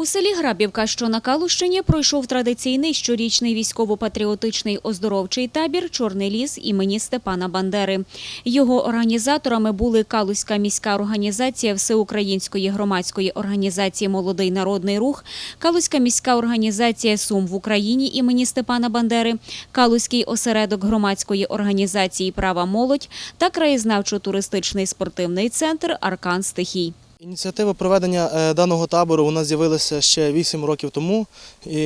У селі Грабівка, що на Калущині, пройшов традиційний щорічний військово-патріотичний оздоровчий табір «Чорний ліс» імені Степана Бандери. Його організаторами були Калузька міська організація Всеукраїнської громадської організації «Молодий народний рух», Калузька міська організація «Сум в Україні» імені Степана Бандери, Калузький осередок громадської організації «Права молодь» та краєзнавчо-туристичний спортивний центр «Аркан стихій». Ініціатива проведення е, даного табору у нас з'явилася ще 8 років тому. І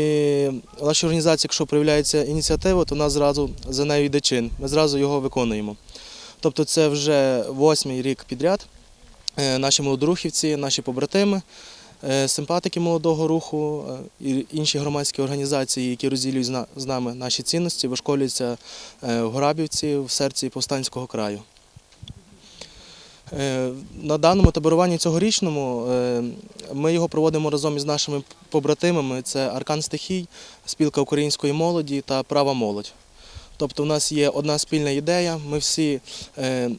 в нашій організації, якщо проявляється ініціатива, то у нас зразу за нею йде чин. Ми зразу його виконуємо. Тобто це вже восьмий рік підряд. Е, Наші молодорухівці, наші побратими, е, симпатики молодого руху і інші громадські організації, які розділюють з нами наші цінності, вишколюються в Горабівці, в серці повстанського краю. Е, На даному таборуванні цьогорічному е, ми його проводимо разом із нашими побратимами. Це Аркан Стихій, спілка української молоді та права молодь. Тобто, у нас є одна спільна ідея. Ми всі е,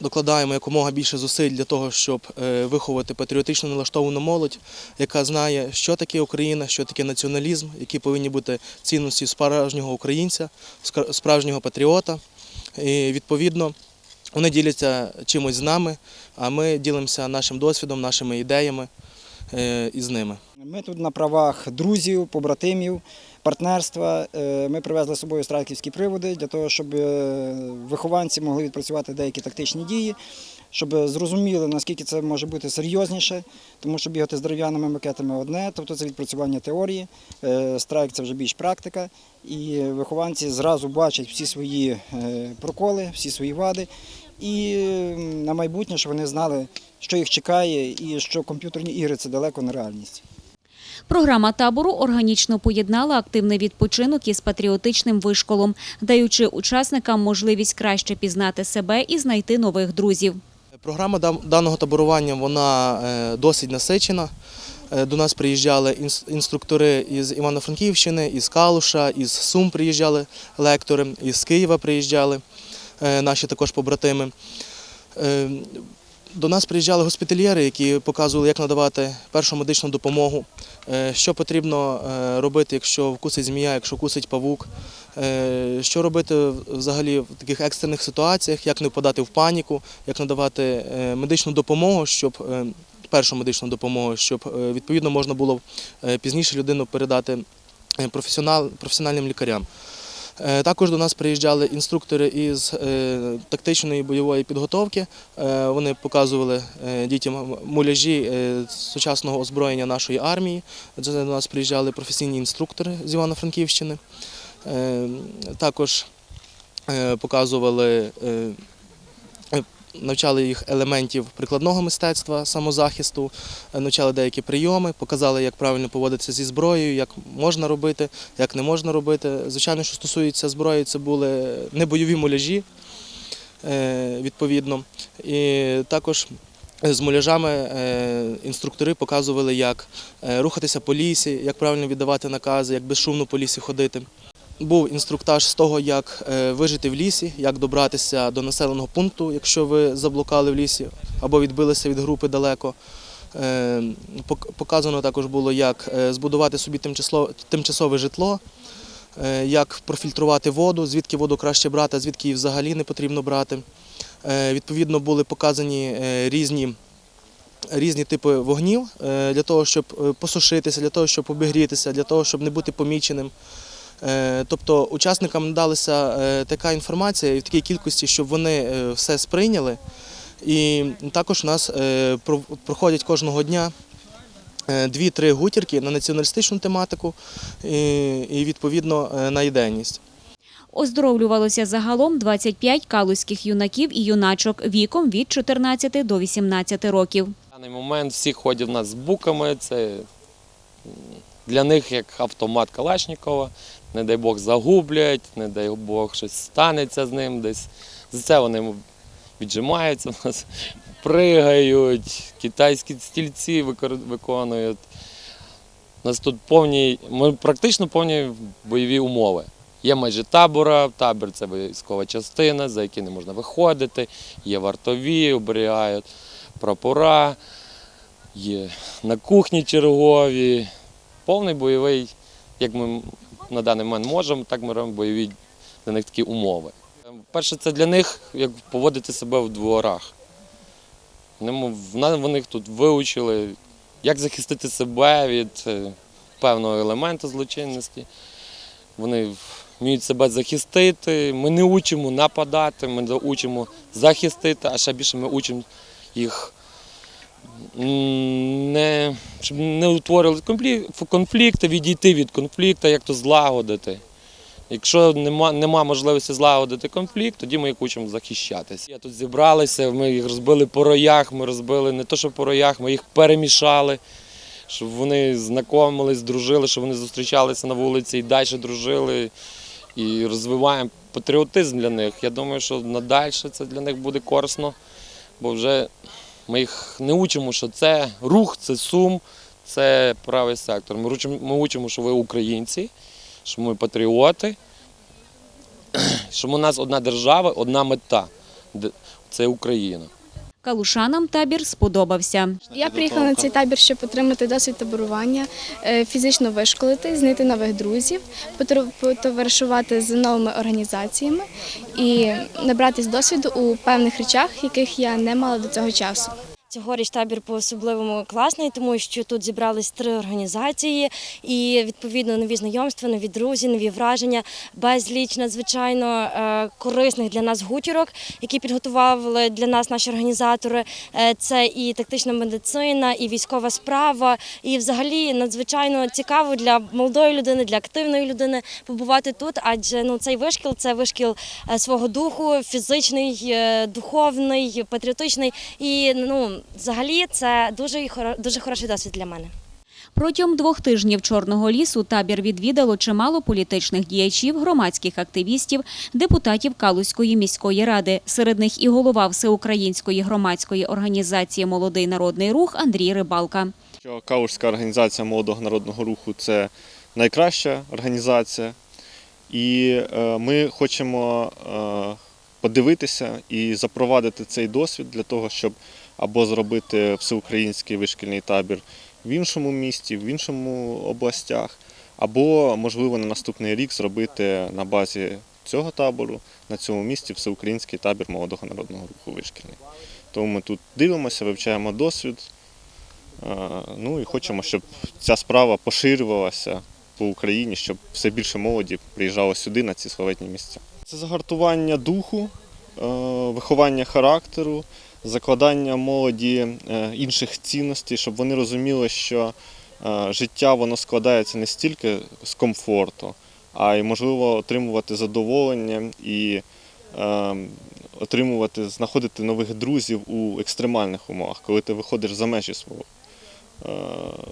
докладаємо якомога більше зусиль для того, щоб виховати патріотично налаштовану молодь, яка знає, що таке Україна, що таке націоналізм, які повинні бути цінності справжнього українця, справжнього патріота. І відповідно. Вони діляться чимось з нами, а ми ділимося нашим досвідом, нашими ідеями е, із ними. Ми тут на правах друзів, побратимів, партнерства. Е, Ми привезли з собою страйківські приводи для того, щоб е, вихованці могли відпрацювати деякі тактичні дії, щоб зрозуміли, наскільки це може бути серйозніше, тому що бігати з дерев'яними макетами одне, тобто це відпрацювання теорії, е, страйк це вже більш практика. І вихованці зразу бачать всі свої проколи, всі свої вади. І на майбутнє, щоб вони знали, що їх чекає, і що комп'ютерні ігри це далеко не реальність. Програма табору органічно поєднала активний відпочинок із патріотичним вишколом, даючи учасникам можливість краще пізнати себе і знайти нових друзів. Програма даного таборування вона е, досить насичена. Е, До нас приїжджали інструктори із Івано-Франківщини, із Калуша, із Сум приїжджали лектори, із Києва приїжджали е, наші також побратими. До нас приїжджали госпітальєри, які показували, як надавати першу медичну допомогу, що потрібно е, робити, якщо вкусить змія, якщо кусить павук, е, що робити взагалі в таких екстрених ситуаціях, як не впадати в паніку, як надавати е, медичну допомогу, щоб е, першу медичну допомогу, щоб е, відповідно можна було е, пізніше людину передати е, професіональним лікарям. Е, Також до нас приїжджали інструктори із е, тактичної бойової підготовки. Е, Вони показували дітям муляжі сучасного озброєння нашої армії. До нас приїжджали професійні інструктори з Івано-Франківщини. Також показували, навчали їх елементів прикладного мистецтва, самозахисту, е, навчали деякі прийоми, показали, як правильно поводитися зі зброєю, як можна робити, як не можна робити. Звичайно, що стосується зброї, це були не бойові муляжі, е, відповідно. І також з муляжами е, інструктори показували, як рухатися по лісі, як правильно віддавати накази, як безшумно по лісі ходити. Був інструктаж з того, як е, вижити в лісі, як добратися до населеного пункту, якщо ви заблукали в лісі або відбилися від групи далеко. Е, Показано також було, як е, збудувати собі тимчасове житло, як профільтрувати воду, звідки воду краще брати, звідки її взагалі не потрібно брати. Відповідно, були показані різні, різні типи вогнів для того, щоб посушитися, для того, щоб обігрітися, для того, щоб не бути поміченим. Е, Тобто учасникам надалася е, така інформація і в такій кількості, щоб вони е, все сприйняли. І також у нас проходять кожного дня дві-три гутірки на націоналістичну тематику і, відповідно на ідейність. Оздоровлювалося загалом 25 калузьких юнаків і юначок віком від 14 до 18 років. В даний момент всі ходять в нас з буками. Це для них як автомат Калашнікова. Не дай Бог загублять, не дай Бог щось станеться з ним десь. За це вони віджимаються в нас, пригають, китайські стільці виконують. У нас тут повні, ми практично повні бойові умови. Є майже табора, табір це військова частина, за які не можна виходити, є вартові, оберігають прапора. є на кухні чергові. Повний бойовий, як ми на даний момент можемо, так ми робимо бойові для них такі умови. Перше, це для них як поводити себе в дворах. Вони, Вони тут вивчили, як захистити себе від е, певного елементу злочинності. Вони вміють себе захистити. Ми не учимо нападати, ми не учимо захистити, а ще більше ми учимо їх не, щоб не утворили конфлікти, відійти від конфлікту, як то злагодити. Якщо нема, нема можливості злагодити конфлікт, тоді ми їх учимо захищатися. Я тут зібралися, ми їх розбили по роях, ми розбили не то, що по роях, ми їх перемішали, щоб вони знайомились, дружили, щоб вони зустрічалися на вулиці і далі дружили. І розвиваємо патріотизм для них. Я думаю, що надалі це для них буде корисно, бо вже ми їх не учимо, що це рух, це сум, це правий сектор. Ми учимо, ми учимо, що ви українці, що ми патріоти, що у нас одна держава, одна мета це Україна. Калушанам табір сподобався. Я приїхала на цей табір, щоб отримати досвід таборування, е, фізично вишколити, знайти нових друзів, потоваришувати з новими організаціями і набратись досвіду у певних речах, яких я не мала до цього часу. Цьогоріч табір по-особливому класний, тому що тут зібрались три організації і відповідно нові знайомства, нові друзі, нові враження, безліч надзвичайно е, корисних для нас гутірок, які підготували для нас наші організатори. Е, Це і тактична медицина, і військова справа, і взагалі надзвичайно цікаво для молодої людини, для активної людини побувати тут, адже ну цей вишкіл це вишкіл е, свого духу, фізичний, духовний, патріотичний. І ну, взагалі це дуже дуже хороший досвід для мене. Протягом двох тижнів Чорного лісу табір відвідало чимало політичних діячів, громадських активістів, депутатів Калузької міської ради. Серед них і голова Всеукраїнської громадської організації Молодий народний рух Андрій Рибалка. що Каурська організація молодого народного руху це найкраща організація, і е, ми хочемо е, подивитися і запровадити цей досвід для того, щоб або зробити всеукраїнський вишкільний табір в іншому місті, в іншому областях, або, можливо, на наступний рік зробити на базі цього табору на цьому місці всеукраїнський табір молодого народного руху вишкільний. Тому ми тут дивимося, вивчаємо досвід. Е, Ну і хочемо, щоб ця справа поширювалася по Україні, щоб все більше молоді приїжджало сюди на ці славетні місця. Це загартування духу, е, виховання характеру, закладання молоді е, інших цінностей, щоб вони розуміли, що е, життя воно складається не стільки з комфорту, а й можливо отримувати задоволення і е, отримувати, знаходити нових друзів у екстремальних умовах, коли ти виходиш за межі свого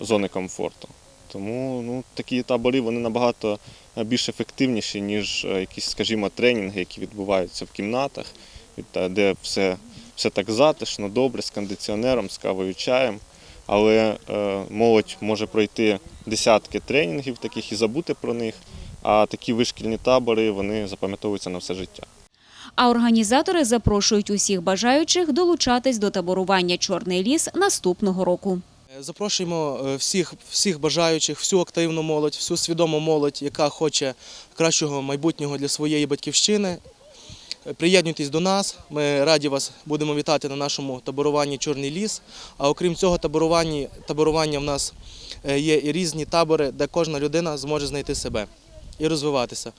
зони комфорту. Тому ну, такі табори вони набагато більш ефективніші, ніж якісь, скажімо, тренінги, які відбуваються в кімнатах, де все, все так затишно, добре, з кондиціонером, з кавою чаєм. Але е, молодь може пройти десятки тренінгів таких і забути про них. А такі вишкільні табори вони запам'ятовуються на все життя. А організатори запрошують усіх бажаючих долучатись до таборування Чорний ліс наступного року. Запрошуємо е, всіх, всіх бажаючих, всю активну молодь, всю свідому молодь, яка хоче кращого майбутнього для своєї батьківщини. Приєднуйтесь до нас. Ми раді вас будемо вітати на нашому таборуванні Чорний ліс. А окрім цього, таборування, таборування в нас е, є і різні табори, де кожна людина зможе знайти себе і розвиватися.